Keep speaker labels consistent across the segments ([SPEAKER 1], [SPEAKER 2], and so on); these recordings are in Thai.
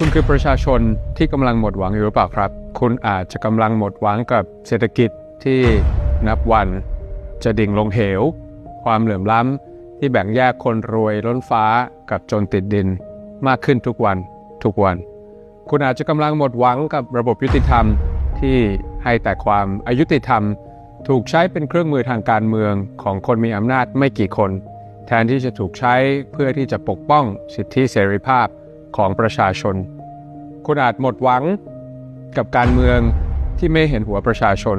[SPEAKER 1] คุณคือประชาชนที่กำลังหมดหวังอยู่หรือเปล่าครับ คุณอาจจะกำลังหมดหวังกับเศรษฐกิจที่นับวันจะดิ่งลงเหว ความเหลื่อมล้ำที่แบ่งแยกคนรวยล้นฟ้ากับจนติดดิน มากขึ้นทุกวันทุกวัน คุณอาจจะกำลังหมดหวังกับระบบยุติธรรมที่ให้แต่ความอายุติธรรม ถูกใช้เป็นเครื่องมือทางการเมืองของคนมีอำนาจไม่กี่คน แทนที่จะถูกใช้เพื่อที่จะปกป้องสิทธิเสรีภาพ ของประชาชน คุณอาจหมดหวังกับการเมืองที่ไม่เห็นหัวประชาชน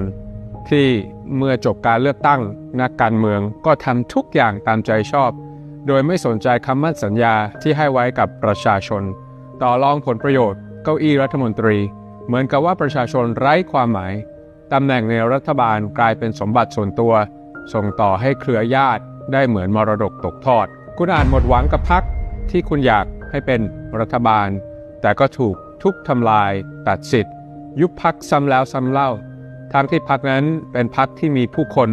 [SPEAKER 1] ที่เมื่อจบการเลือกตั้งนักการเมืองก็ทำทุกอย่างตามใจชอบ โดยไม่สนใจคำมั่นสัญญาที่ให้ไว้กับประชาชน ต่อรองผลประโยชน์เก้าอี้รัฐมนตรี เหมือนกับว่าประชาชนไร้ความหมายตำแหน่งในรัฐบาลกลายเป็นสมบัติส่วนตัว ส่งต่อให้เครือญาติได้เหมือนมรดกตกทอด คุณอาจหมดหวังกับพักที่คุณอยาก ให้เป็นรัฐบาล แต่ก็ถูกทุบทำลายตัดสิทธิ์ ยุบพักซ้ำแล้วซ้ำเล่าทั้งที่พักนั้นเป็นพักที่มีผู้คน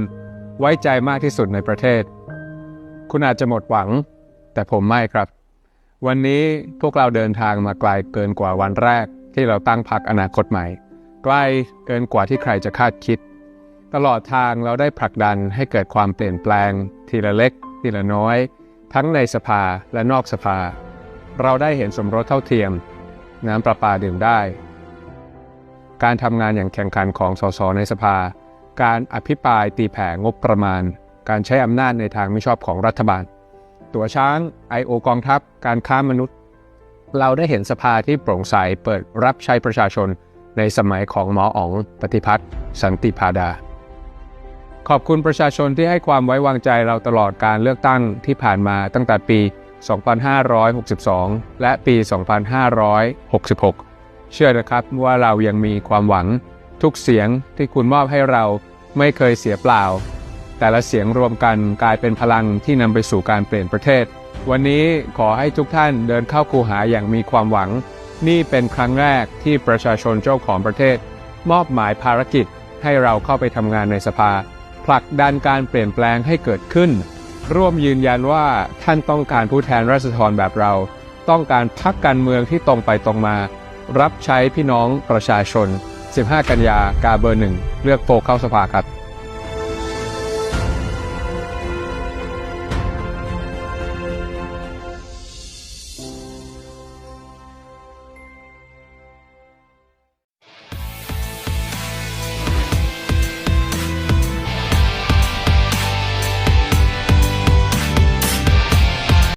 [SPEAKER 1] ไว้ใจมากที่สุดในประเทศ คุณอาจจะหมดหวัง แต่ผมไม่ครับ วันนี้พวกเราเดินทางมาไกลเกินกว่าวันแรก ที่เราตั้งพักอนาคตใหม่ไกลเกินกว่าที่ใครจะคาดคิด ตลอดทางเราได้ผลักดันให้เกิดความเปลี่ยนแปลง ทีละเล็ก ทีละน้อย ทั้งในสภาและนอกสภา เราได้เห็นสมรสเท่าเทียม น้ำประปาดื่มได้ การทำงานอย่างแข่งขันของสสในสภา การอภิปรายตีแผ่งบประมาณ การใช้อำนาจในทางไม่ชอบของรัฐบาล ตัวช้าง I.O. กองทัพ การค้ามนุษย์ เราได้เห็นสภาที่โปร่งใสเปิดรับใช้ประชาชนในสมัยของหมออ๋องปฏิพัฒน์สันติพาดา ขอบคุณประชาชนที่ให้ความไว้วางใจเราตลอดการเลือกตั้งที่ผ่านมาตั้งแต่ปี 2562 และปี 2566 เชื่อนะครับว่าเรายังมีความหวัง ทุกเสียงที่คุณมอบให้เราไม่เคยเสียเปล่า แต่ละเสียงรวมกันกลายเป็นพลังที่นำไปสู่การเปลี่ยนประเทศ วันนี้ขอให้ทุกท่านเดินเข้าคูหาอย่างมีความหวัง นี่เป็นครั้งแรกที่ประชาชนเจ้าของประเทศ มอบหมายภารกิจให้เราเข้าไปทำงานในสภา ผลักดันการเปลี่ยนแปลงให้เกิดขึ้น ร่วมยืนยันว่าท่านต้องการผู้แทนราษฎรแบบเรา ต้องการพักการเมืองที่ตรงไปตรงมา รับใช้พี่น้องประชาชน 15 กันยากาเบอร์หนึ่ง เลือกโฟเข้าสภาครับ